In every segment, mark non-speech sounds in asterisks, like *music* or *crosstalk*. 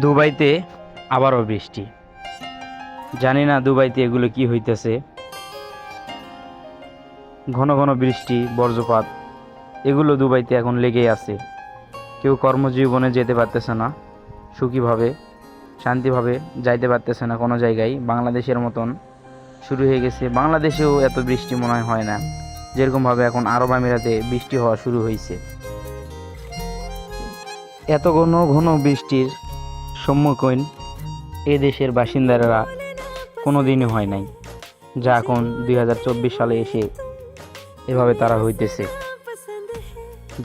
দুবাইতে আবারও বৃষ্টি। জানি না দুবাইতে এগুলো কি হইতেছে। ঘন ঘন বৃষ্টি, বজ্রপাত, এগুলো দুবাইতে এখন লেগেই আছে। কেউ কর্মজীবনে যেতে পারতেছে না, সুখীভাবে, শান্তিভাবে যাইতে পারতেছে না কোনো জায়গায়। বাংলাদেশের মতন শুরু হয়ে গেছে। বাংলাদেশেও এত বৃষ্টি মনে হয় না। যেরকমভাবে এখন আরব আমিরাতে বৃষ্টি হওয়া শুরু হয়েছে এত ঘন ঘন বৃষ্টির সম্মুখীন এ দেশের বাসিন্দারা কোনো দিনই হয় নাই, যা এখন দুই হাজার চব্বিশ সালে এসে এভাবে তারা হইতেছে।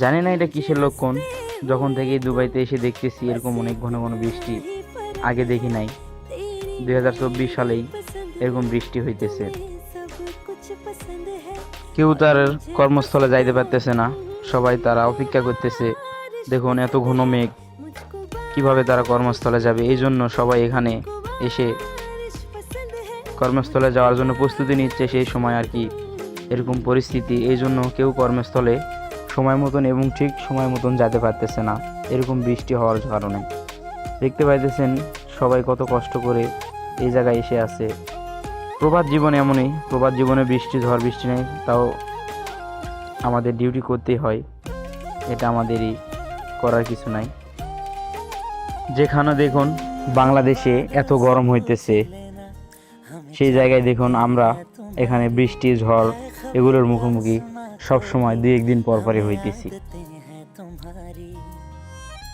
জানি না এটা কিসের লক্ষণ যখন থেকে দুবাইতে এসে দেখতেছি এরকম অনেক ঘন ঘন বৃষ্টি, আগে দেখি নাই। দুই হাজার চব্বিশ সালেই এরকম বৃষ্টি হইতেছে। কেউ তার কর্মস্থলে যাইতে পারতেছে না, সবাই তারা অপেক্ষা করতেছে, দেখুন এত ঘন মেঘ। কীভাবে তারা কর্মস্থলে যাবে? এই জন্য সবাই এখানে এসে কর্মস্থলে যাওয়ার জন্য প্রস্তুতি নিচ্ছে সেই সময় আর কি। এরকম পরিস্থিতি। এই জন্য কেউ কর্মস্থলে সময় মতন এবং ঠিক সময় মতন যেতে পারতেছে না। এরকম বৃষ্টি হওয়ার কারণে। দেখতে পাইতেছেন সবাই কত কষ্ট করে এই জায়গায় এসে আছে। প্রবাদ জীবন এমনই। প্রবাদ জীবনে বৃষ্টি, ঝড়, বৃষ্টি নেই। তাও আমাদের ডিউটি করতেই হয়। এটা আমাদেরই করার কিছু নাই। যেখানে দেখুন বাংলাদেশে এত গরম হইতেছে, সেই জায়গায় দেখুন আমরা এখানে বৃষ্টি, ঝড় এগুলোর মুখোমুখি সব সময় দুই একদিন পর পরই হইতেছি।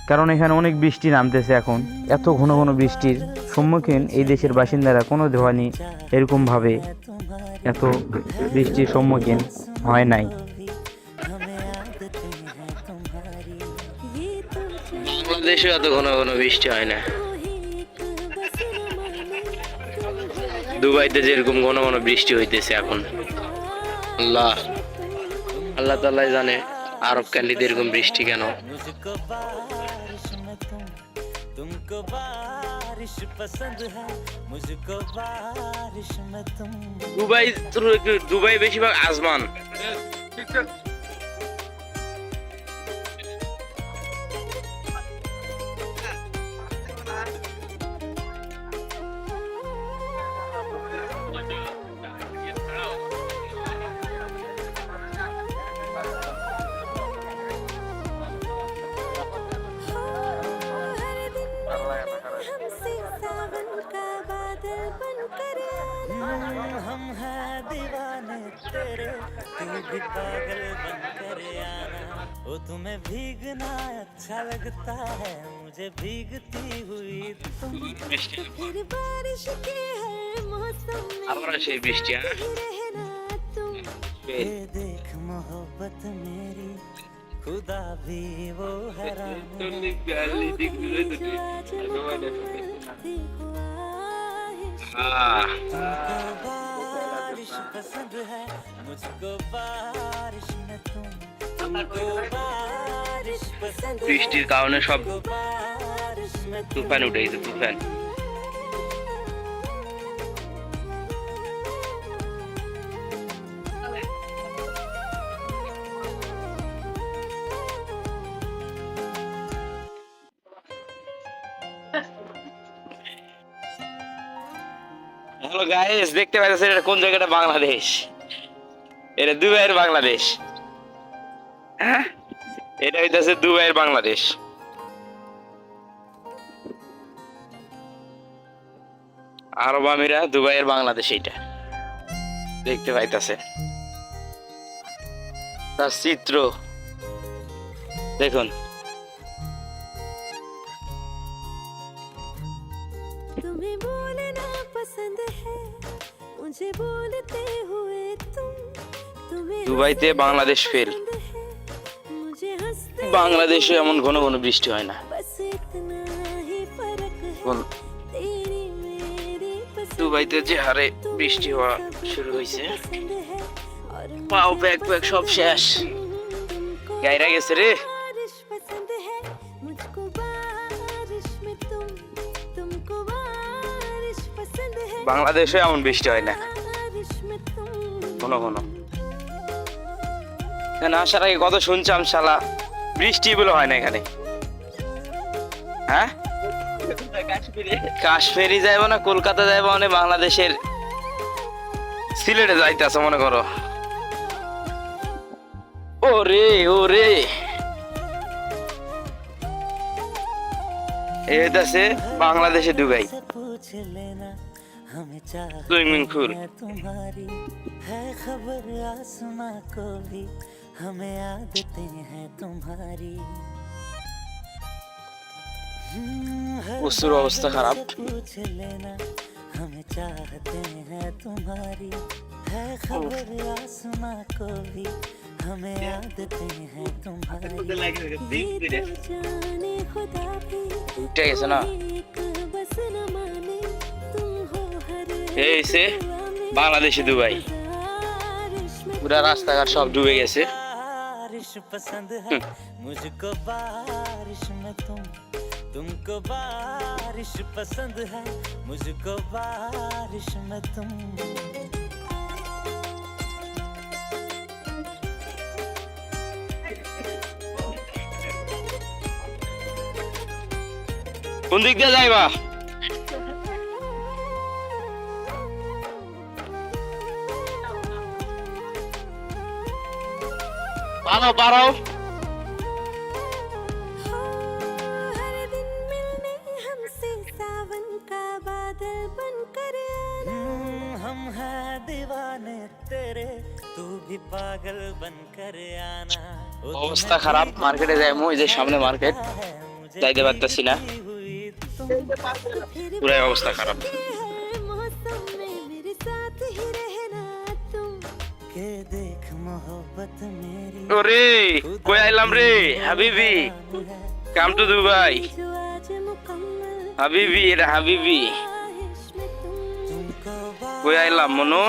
কারণ এখানে অনেক বৃষ্টি নামতেছে এখন। এত ঘন ঘন বৃষ্টির সম্মুখীন এই দেশের বাসিন্দারা কোনো ধরনই এরকমভাবে এত বৃষ্টির সম্মুখীন হয় নাই। বাংলাদেশে এত ঘন ঘন বৃষ্টি হয় না দুবাইতে যেরকম ঘন ঘন বৃষ্টি হইতেছে এখন আল্লাহ আল্লাহ তাল্লাহ জানে আরব ক্যান্ডিতে এরকম বৃষ্টি কেন तुमको बारिश पसंद है मुझको बारिश में तुम দুবাই দুবাই বেশিরভাগ আসমান हम हैं दीवाने तेरे? तू भी पागल बन कर आना वो तुम्हें भीगना अच्छा लगता है मुझे भीगती हुई तुम। *laughs* तो फिर बारिश के हर मौसम में रहना तुम। देख मोहब्बत मेरी खुदा भी वो हैरान *laughs* Ah। বৃষ্টির কারণে সব তুফান উঠে গেছে তুফান। হলো গায়েস দেখতে পাইতেছেন এটা কোন জায়গাটা? বাংলাদেশ। এটা দুবাইয়ের বাংলাদেশ। হ্যাঁ? এটা হইতেছে দুবাইয়ের বাংলাদেশ। আরব আমিরা দুবাইয়ের বাংলাদেশ এইটা। দেখতে পাইতেছে। তার চিত্র। দেখুন। তুমি বলে না पसंद है मुझे बोलते हुए तुम तुम्हें দুবাইতে বাংলাদেশ ফেল पसंद है मुझे हंसते বাংলাদেশে এমন ঘন ঘন বৃষ্টি হয় না बस इतना ही फर्क है বল- तेरी मेरी पसंद দুবাইতে যে হারে বৃষ্টি হওয়া শুরু হয়েছে पसंद है और পাও ব্যাগ ব্যাগ সব শেষ तुमको গাইরা গেছে রে বাংলাদেশে এমন বৃষ্টি হয় না। কোনো কোনো এখানে আসার আগে কত শুনছাম শালা বৃষ্টি বলে হয় না এখানে। হ্যাঁ? কাশ্মীরি যাইবো না, কলকাতা যাইবো মানে বাংলাদেশের সিলেটে যাইতেছে, মনে করো। ওরে ওরে। এটা সে বাংলাদেশে ডুবাই स्विमिंग पूल। तुम्हारी है खबर आसमां को भी। हमें आदतें हैं तुम्हारी। उस अवस्था खराब। पूछ लेना हम चाहते हैं तुम्हारी है खबर आसमां को भी। हमें आदतें हैं तुम्हारी। हम्म, तो जाने खुदा की ठीक है ना बस न माने। এই সে বাংলাদেশি দুবাই बारिश में পুরা রাস্তাঘাট সব ডুবে গেছে बारिश पसंद है मुझको बारिश में तुम तुमको बारिश पसंद है मुझको बारिश में तुम কোন দিক দিয়ে যাইবা आना हम्म, हम हैं दीवाने तेरे तू भी पागल बनकर आना ओ तुम्हें অবস্থা খারাপ মার্কেটে যাইমু এই যে সামনে মার্কেট है मुझे যাইতে পারতেছি না हुई तुम फिर পুরাই অবস্থা খারাপ ওরে কই আইলাম রে হাবিবি কাম টু দুবাই হাবিবি এটা হাবিবি কই আইলাম মনো